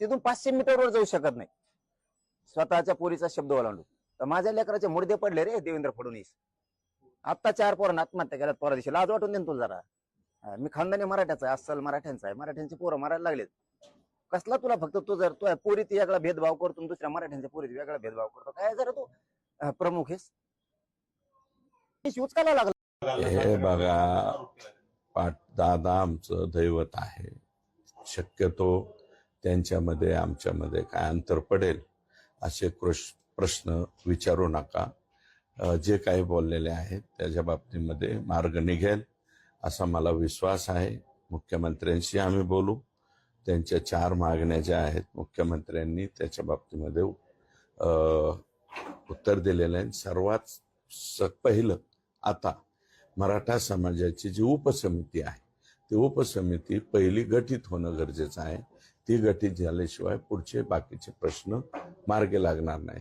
तिथून पाचशे मीटरवर जाऊ शकत नाही. स्वतःच्या पोरीचा शब्द ओलांडू. तर माझ्या लेकराचे मुर्दे पडले रे देवेंद्र फडणवीस. आता चार पोरांना आत्महत्या केल्यात पोरा दिवशी. लाज वाटून देईन तुला जरा. मी खानदानी मराठ्याचा आहे अस्सल मराठ्यांचा आहे. मराठ्यांची पोरं मारायला लागलेत. कसला तुला फक्त तू जर तू पोरीत वेगळा भेदभाव करतो दुसऱ्या मराठ्यांच्या पोरीत वेगळा भेदभाव करतो. काय जरा तू प्रमुख आहेस? उचकायला लागला? हे बघा दादा आमचं दैवत आहे. शक्यतो त्यांच्यामध्ये आमच्यामध्ये काय अंतर पडेल असे कृश- प्रश्न विचारू नका. जे काही बोललेले आहेत त्याच्या बाबतीमध्ये मार्ग निघेल असा मला विश्वास आहे. मुख्यमंत्र्यांशी आम्ही बोलू. त्यांच्या चार मागण्या ज्या आहेत मुख्यमंत्र्यांनी त्याच्या बाबतीमध्ये उत्तर दिलेलं आहे. सर्वात स- पहिलं आता मराठा समाजाची जी उपसमिती आहे ती उपसमिती पहिली गठीत होणं गरजेचं आहे. ती गठीत झाल्याशिवाय पुढचे बाकीचे प्रश्न मार्गी लागणार नाही